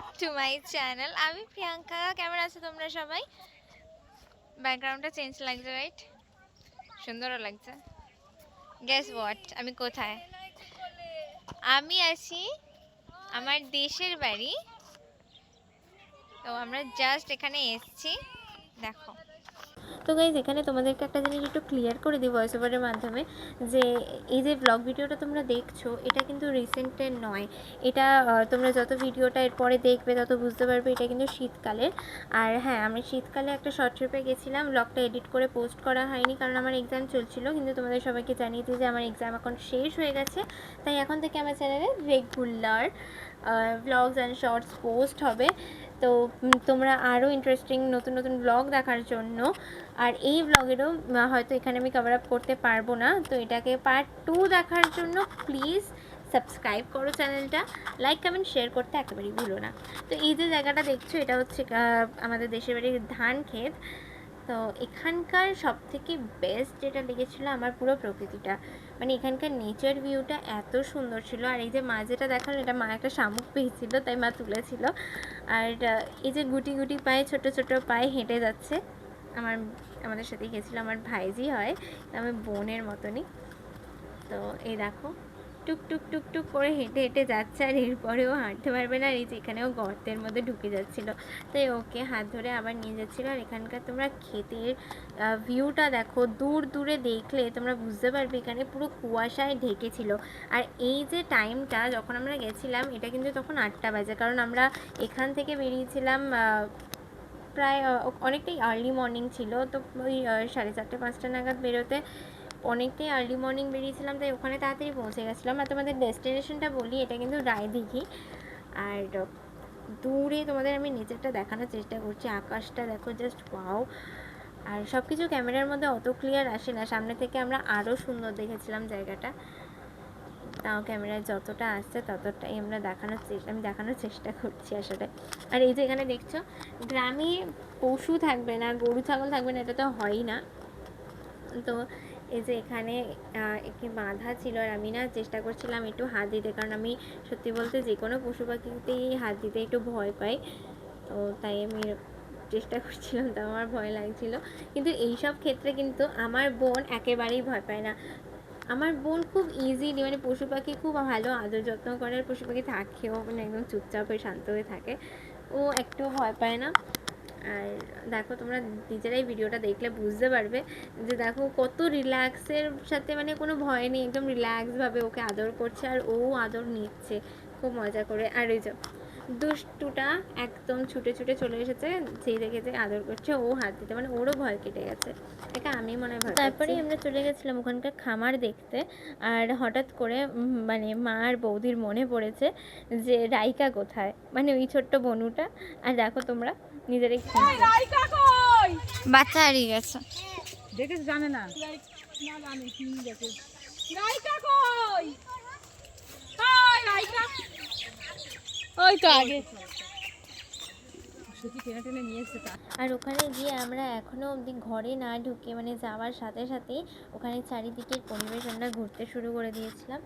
Back to my channel আমি প্রিয়াঙ্কা, কেমন আছো তোমরা সবাই? ব্যাকগ্রাউন্ডটা চেঞ্জ লাগছে রাইট সুন্দরও লাগছে। গ্যাস হোয়াট আমি কোথায়? আমি আছি আমার দেশের বাড়ি। তো আমরা জাস্ট এখানে এসেছি। দেখো। তো গাইজ এখানে তোমাদেরকে একটা জিনিস একটু ক্লিয়ার করে দিই ভয়েস ওভারের মাধ্যমে, যে এই যে ব্লগ ভিডিওটা তোমরা দেখছ, এটা কিন্তু রিসেন্টের নয়। এটা তোমরা যত ভিডিওটা এরপরে দেখবে, তত বুঝতে পারবে এটা কিন্তু শীতকালের। আর হ্যাঁ আমি শীতকালে একটা শর্ট ট্রিপে গেছিলাম ব্লগটা এডিট করে পোস্ট করা হয়নি, কারণ আমার এক্সাম চলছিল, কিন্তু তোমাদের সবাইকে জানিয়ে দিই যে আমার এক্সাম এখন শেষ হয়ে গেছে। তাই এখন থেকে আমার চ্যানেলে regular vlogs and shorts post হবে। তো তোমরা আরও ইন্টারেস্টিং নতুন নতুন ব্লগ দেখার জন্য। আর এই ব্লগেরও হয়তো এখানে আমি কভার আপ করতে পারব না। তো এটাকে পার্ট টু দেখার জন্য প্লিজ সাবস্ক্রাইব করো চ্যানেলটা লাইক কমেন্ট শেয়ার করতে একেবারেই ভুলো না। তো এই যে জায়গাটা দেখছ, এটা হচ্ছে আমাদের দেশের বাড়ির ধান ক্ষেত। তো এখানকার সবথেকে বেস্ট যেটা লেগেছিলো আমার পুরো প্রকৃতিটা। মানে এখানকার নেচার ভিউটা এত সুন্দর ছিল। আর এই যে মা যেটা দেখাল, এটা মা একটা শামুক পেয়েছিল, তাই মা তুলেছিল। আর এই যে গুটি গুটি পায়ে, ছোট ছোট পায়ে হেঁটে যাচ্ছে, আমার, আমাদের সাথে গেছিল, আমার ভাইজি হয় আমি বোনের মতনই। তো এই দেখো টুক টুক টুক টুক করে হেঁটে হেঁটে যাচ্ছে আর এরপরেও হাঁটতে পারবে না আর এই যে এখানেও গর্তের মধ্যে ঢুকে যাচ্ছিল। তাই ওকে হাত ধরে আবার নিয়ে যাচ্ছিল। আর এখানকার তোমরা ক্ষেতের ভিউটা দেখো, দূর, দূরে দেখলে তোমরা বুঝতে পারবে এখানে পুরো কুয়াশায় ঢেকেছিল। আর এই যে টাইমটা যখন আমরা গেছিলাম, এটা কিন্তু তখন আটটা বাজে। কারণ আমরা এখান থেকে বেরিয়েছিলাম প্রায় অনেকটাই আর্লি মর্নিং ছিল। তো ওই সাড়ে চারটে, পাঁচটা নাগাদ বেরোতে অনেকটাই আর্লি মর্নিং বেরিয়েছিলাম, তাই ওখানে তাড়াতাড়ি পৌঁছে গেছিলাম। আর তোমাদের ডেস্টিনেশনটা বলি, এটা কিন্তু রায়দিঘি। আর দূরে তোমাদের আমি নিচেরটা দেখানোর চেষ্টা করছি, আকাশটা দেখো জাস্ট পাও আর সব কিছু ক্যামেরার মধ্যে অত ক্লিয়ার আসে না, সামনে থেকে আমরা আরও সুন্দর দেখেছিলাম জায়গাটা। তাও ক্যামেরায় যতটা আসছে ততটাই আমরা দেখানোর চেষ্টা আমি দেখানোর চেষ্টা করছি আসলে। আর এই যে এখানে দেখছ, গ্রামে পশু থাকবে না, গরু, ছাগল থাকবে না, এটা তো হয়ই না। তো এই যে এখানে একটি বাঁধা ছিল আর আমি না চেষ্টা করছিলাম একটু হাত দিতে, কারণ আমি সত্যি বলতে যে কোনো পশু পাখিতেই হাত দিতে একটু ভয় পাই। তো তাই আমি চেষ্টা করছিলাম তো আমার ভয় লাগছিল। কিন্তু এই সব ক্ষেত্রে কিন্তু আমার বোন একেবারেই ভয় পায় না। আমার বোন খুব ইজিলি মানে পশু পাখি খুব ভালো, আদর যত্ন করে পশু পাখি থাকেও মানে একদম চুপচাপ হয়ে শান্ত হয়ে থাকে। ও একটু ভয় পায় না। আর দেখো তোমরা নিজেরাই ভিডিওটা দেখলে বুঝতে পারবে যে দেখো কত রিল্যাক্সের সাথে মানে কোনো ভয় নেই, একদম রিল্যাক্সভাবে ওকে আদর করছে আর ও আদর নিচ্ছে। খুব মজা করে। আর এই যে দুষ্টুটা একদম ছুটে ছুটে চলে এসেছে, যেই দেখেছে আদর করছে, ও হাত দিতে মানে ওরও ভয় কেটে গেছে। এটা আমি মনে হয় তারপরেই আমরা চলে গেছিলাম ওখানকার খামার দেখতে, আর হঠাৎ করে মানে মা আর বৌদির মনে পড়েছে যে রাইকা কোথায়? মানে ওই ছোট্ট বনুটা। আর দেখো তোমরা নিজেরাই। বাচ্চা হারিয়ে গেছে। দেখেছ জানে না। রাইকা কই? কই রাইকা ওই তো আগে। টেনে টেনে নিয়ে আর ওখানে গিয়ে আমরা এখনও অবধি ঘরে না ঢুকে মানে যাওয়ার সাথে সাথেই ওখানে চারিদিকের পরিবেশ আমরা ঘুরতে শুরু করে দিয়েছিলাম।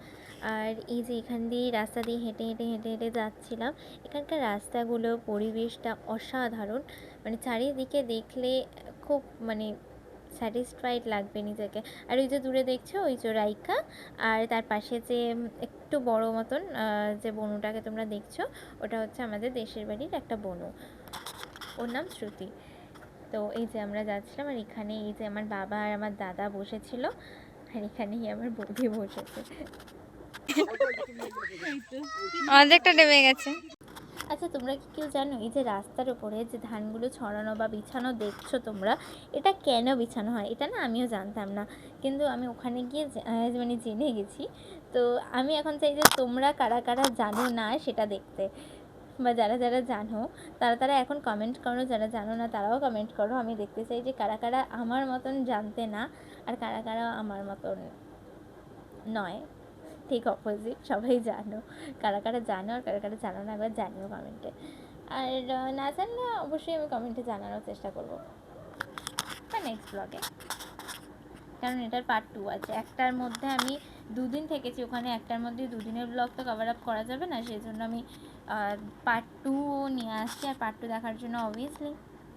আর এই যে এখান দিয়ে রাস্তা দিয়ে হেঁটে হেঁটে হেঁটে হেঁটে যাচ্ছিলাম, এখানকার রাস্তাগুলো, পরিবেশটা অসাধারণ। মানে চারিদিকে দেখলে খুব মানে স্যাটিসফাইড লাগবে নিজেকে। আর ওই যে দূরে দেখছ, ওই যে রাইকা, আর তার পাশে যে একটু বড় মতন যে বনুটাকে তোমরা দেখছ, ওটা হচ্ছে আমাদের দেশের বাড়ির একটা বনু। ওর নাম শ্রুতি। তো এই যে আমরা যাচ্ছিলাম আর এখানে এই যে আমার বাবা আর আমার দাদা বসেছিল আর এখানেই আমার বৌদি বসেছে। অর্ধেকটা নেমে গেছে। আচ্ছা তোমরা কি কেউ জানো এই যে রাস্তার উপরে যে ধানগুলো ছড়ানো বা বিছানো দেখছ তোমরা? এটা কেন বিছানো হয়? এটা না আমিও জানতাম না। কিন্তু আমি ওখানে গিয়ে মানে জেনে গেছি। তো আমি এখন চাই যে তোমরা কারা কারা জানো না সেটা দেখতে। বা যারা যারা জানো, তারা তারা এখন কমেন্ট করো, যারা জানো না তারাও কমেন্ট করো। আমি দেখতে চাই যে কারা কারা আমার মতন জানতে না আর কারা কারা আমার মতন নয়। ঠিক অপোজিট সবাই জানো। কারা কারা জানো আর কারা কারা জানো না, একবার জানিও কমেন্টে আর না জানলে অবশ্যই আমি কমেন্টে জানানোর চেষ্টা করব। নেক্সট ব্লগে কারণ এটার পার্ট টু আছে। একটার মধ্যে আমি দুদিন থেকেছি, ওখানে একটার মধ্যে দুদিনের ব্লগ তো কভার আপ করা যাবে না সেই জন্য আমি পার্ট টুও নিয়ে আসছি, আর পার্ট টু দেখার জন্য অবভিয়াসলি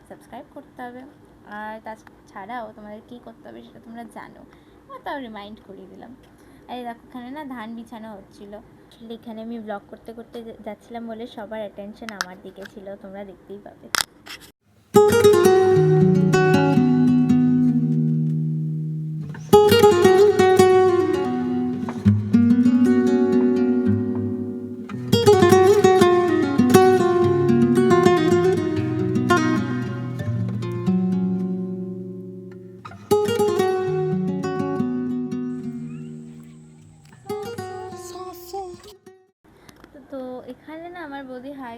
সাবস্ক্রাইব করতে হবে। আর তাছাড়াও তোমাদের কী করতে হবে সেটা তোমরা জানো, আর তাও রিমাইন্ড করিয়ে দিলাম। আর দেখো, এখানে না ধান বিছানো হচ্ছিল। এখানে আমি ব্লগ করতে করতে যাচ্ছিলাম বলে সবার অ্যাটেনশন আমার দিকে ছিল, তোমরা দেখতেই পাবে।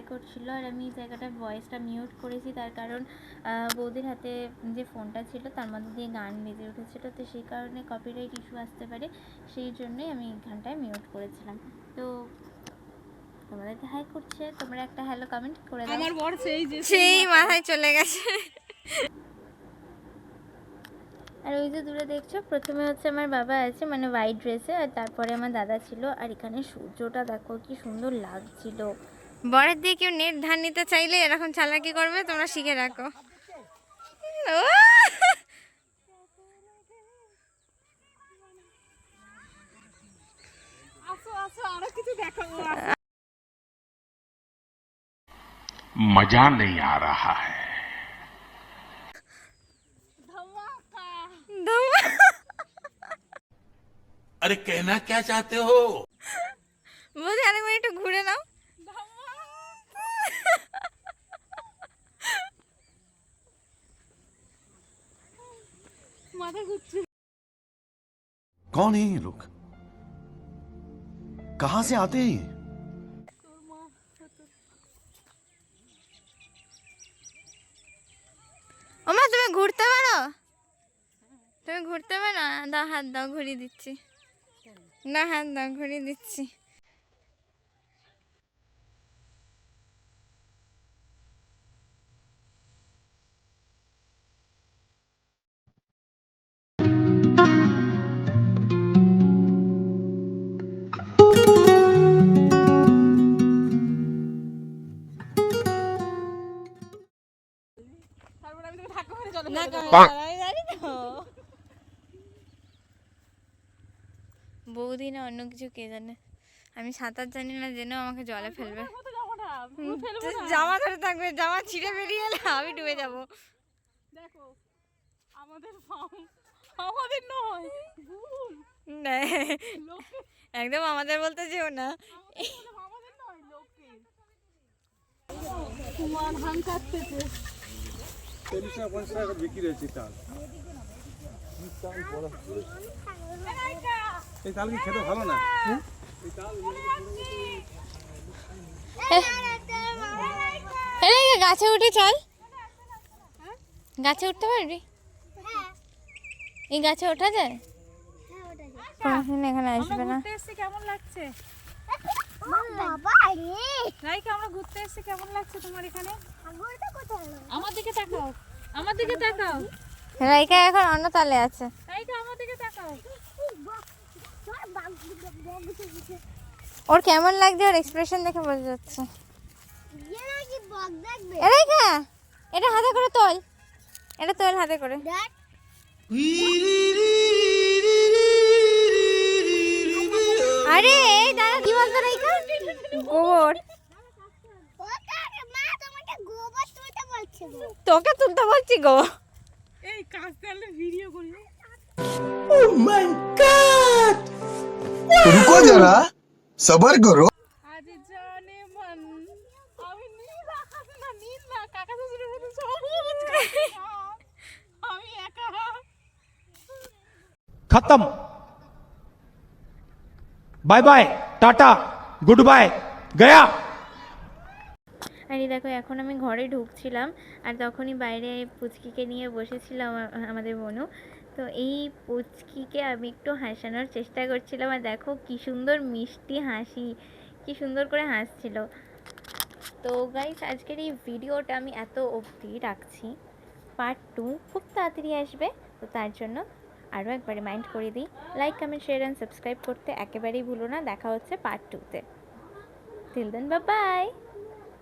হাই করছিল আর আমি এই জায়গাটার ভয়েসটা মিউট করেছি। তার কারণ বৌদির হাতে যে ফোনটা ছিল তার মধ্যে দিয়ে গান বেজে উঠেছিল। তো সেই কারণে কপিরাইট ইস্যু আসতে পারে। সেই জন্যই আমি এখানটায় মিউট করেছিলাম। তো তোমাদেরকে হাই করছে। তোমরা একটা হ্যালো কমেন্ট করে দাও। আমার বর সেই যে সেই মাথায়। চলে গেছে। আর ওই যে দূরে দেখছ প্রথমে হচ্ছে আমার বাবা আছে মানে হোয়াইট ড্রেসে আর তারপরে আমার দাদা ছিল। আর এখানে সূর্যটা দেখো কি সুন্দর লাগছিল। বরের দিয়ে কেউ নেট ধার নিতে চাইলে এরকম চালাকি করবে তোমরা শিখে রাখো। মজা নেই আ রাহা হ্যাঁ আরে কেনা কে চাতে হো? বলছি আরেকবার একটু ঘুরে নাও। মাথা ঘুরছে कौन है ये लोग कहां से आते हैं ये ওমা তুমি ঘুরতে পারো তুমি ঘুরতে পারো দাও হাত দাও ঘুরিয়ে দিচ্ছি না হাত দাও ঘুরিয়ে দিচ্ছি না বৌদি না অন্য কিছু কে জানে? আমি সাঁতার জানি না জেনেও আমাকে জলে ফেলবে। জামা ধরে থাকবে জামা ছিঁড়ে বেরিয়ে এলে আমি ডুবে যাব। দেখো আমাদের আমাদের নয় ভুল। না একদম আমাদের বলতে যেও না। আমাদের নয় লোকে। কুমার ধান কাটতেছে এই তাল কি খেতে ভালো না? গাছে উঠে চল। গাছে উঠতে পারবি? এই গাছে ওঠা যায়? এখানে আসবে না। কেমন লাগছে? রাইকা আমরা ঘুরতে এসেছি কেমন লাগছে তোমার এখানে? আমার দিকে তাকাও আমার দিকে তাকাও। রাইকা এখন অন্য তালে আছে। রাইকা আমার দিকে তাকাও। ওর কেমন লাগছে ওর এক্সপ্রেশন দেখে বোঝা যাচ্ছে। রাইকা এটা হাতে করে তোল। এটা তোল হাতে করে। আরে এই দাদা কি বলতো গোবর। তোকে তুলতে বলছি গো। এই কাজ ভিডিও করি। ও মাই গড রুকো জরা সবর করো জানে আমি নীলা খাসনা কাকা শ্বশুরের মতো সবুজ আমি একা। খতম। Bye bye tata. Good bye Gaya আর দেখো, এখন আমি ঘরে ঢুকছিলাম, আর তখনই বাইরে পুচকিকে নিয়ে বসেছিলাম আমাদের বনু। তো এই পুচকিকে আমি একটু হাসানোর চেষ্টা করছিলাম, আর দেখো কি সুন্দর মিষ্টি হাসি, কি সুন্দর করে হাসছিল। তো গাইস আজকের এই ভিডিওটা আমি এত অবধি রাখছি। পার্ট টু খুব তাড়াতাড়ি আসবে, তো তার জন্য আরও একবার রিমাইন্ড করে দিই। Like comment share and subscribe করতে একেবারেই ভুলো না। দেখা হচ্ছে পার্ট টুতে টিল দেন বা বাই